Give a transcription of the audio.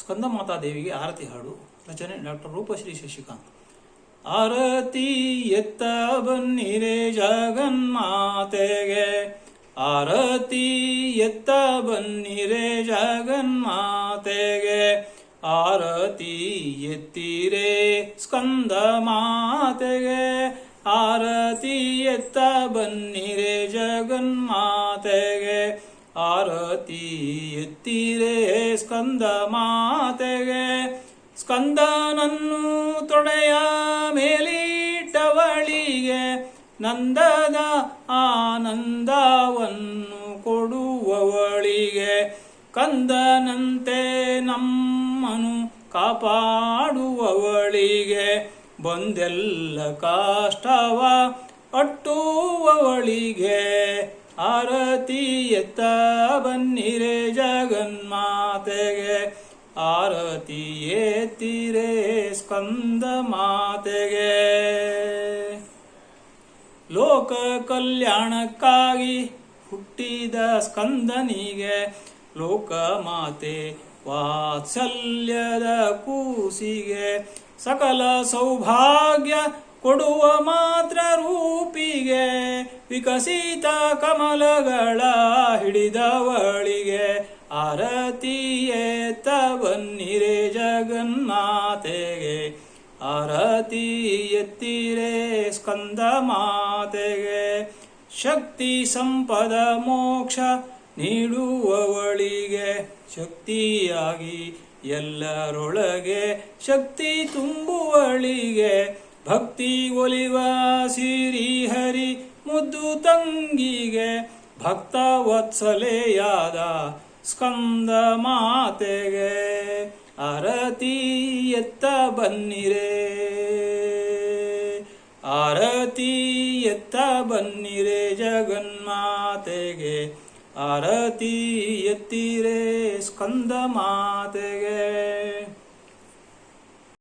ಸ್ಕಂದ ಮಾತಾದೇವಿಗೆ ಆರತಿ ಹಾಡು. ರಚನೆ ಡಾಕ್ಟರ್ ರೂಪಶ್ರೀ ಶಶಿಕಾಂತ್. ಆರತಿ ಎತ್ತ ಬನ್ನಿರೆ ಜಗನ್ಮಾತೆಗೆ. ಆರತಿ ಎತ್ತ ಬನ್ನಿರೆ ಜಗನ್ಮಾತೆಗೆ. ಆರತಿ ಎತ್ತಿರೆ ಸ್ಕಂದ ಮಾತೆಗೆ. ಆರತಿ ಎತ್ತ ಬನ್ನಿರೆ ಜಗನ್ಮಾತೆಗೆ. ಆರತಿ ಎತ್ತಿರೆ ಸ್ಕಂದ ಮಾತೆಗೆ, ಸ್ಕಂದನನ್ನು ತೊಡೆಯ ಮೇಲಿಟ್ಟವಳಿಗೆ, ನಂದದ ಆನಂದವನ್ನು ಕೊಡುವವಳಿಗೆ. ಕಂದನಂತೆ ನಮ್ಮನು ಕಾಪಾಡುವವಳಿಗೆ, ಬಂದೆಲ್ಲ ಕಾಷ್ಟವ ಅಟ್ಟುವವಳಿಗೆ. ಆರತಿ ಎತ್ತ ಬನ್ನಿರೆ ಜಗನ್ಮಾತೆಗೆ. ಆರತಿ ಎತ್ತಿರೆ ಸ್ಕಂದ ಮಾತೆಗೆ. ಲೋಕ ಕಲ್ಯಾಣಕ್ಕಾಗಿ ಹುಟ್ಟಿದ ಸ್ಕಂದನಿಗೆ ಲೋಕ ಮಾತೆ ವಾತ್ಸಲ್ಯದ ಕೂಸಿಗೆ. ಸಕಲ ಸೌಭಾಗ್ಯ ಕೊಡುವ ಮಾತ್ರ ವಿಕಸಿತ ಕಮಲಗಳ ಹಿಡಿದವಳಿಗೆ ಆರತಿಯೇತ ಬನ್ನಿರೆ ಜಗನ್ಮಾತೆಗೆ ಆರತಿ ಎತ್ತಿರೆ ಸ್ಕಂದ ಮಾತೆಗೆ ಶಕ್ತಿ ಸಂಪದ ಮೋಕ್ಷ ನೀಡುವವಳಿಗೆ ಶಕ್ತಿಯಾಗಿ ಎಲ್ಲರೊಳಗೆ ಶಕ್ತಿ ತುಂಬುವಳಿಗೆ. ಭಕ್ತಿ ಒಲಿವ ಸಿರಿ ಹರಿ ಮುದ್ದು ತಂಗಿಗೆ ಭಕ್ತ ವತ್ಸಲೆಯಾದ ಸ್ಕಂದ ಮಾತೆಗೆ ಆರತಿ ಎತ್ತ ಬನ್ನಿರೆ. ಆರತಿ ಎತ್ತ ಬನ್ನಿರೆ ಜಗನ್ಮಾತೆಗೆ, ಆರತಿ ಎತ್ತಿರೆ ಸ್ಕಂದ ಮಾತೆಗೆ.